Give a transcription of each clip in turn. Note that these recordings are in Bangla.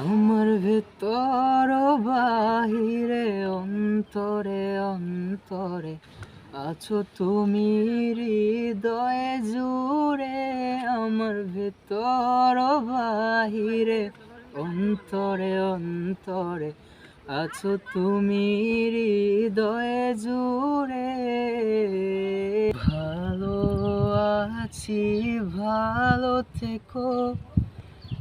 আমার ভেতর বাহিরে, অন্তরে অন্তরে আছো তুমি হৃদয়ে জুড়ে। আমার ভেতর বাহিরে, অন্তরে অন্তরে আছো তুমি হৃদয়ে জুড়ে। ভালো আছি, ভালো থেকো।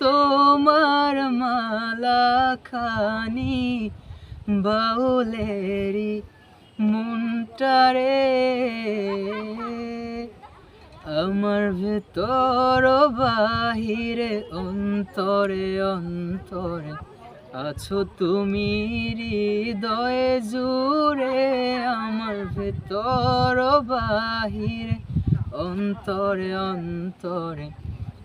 তোমার মালা খানি বাউলেরি মনটারে আমার ভেতর বাহিরে অন্তরে অন্তরে আছো তুমি হৃদয়ে জুড়ে। আমার ভেতর বাহিরে অন্তরে অন্তরে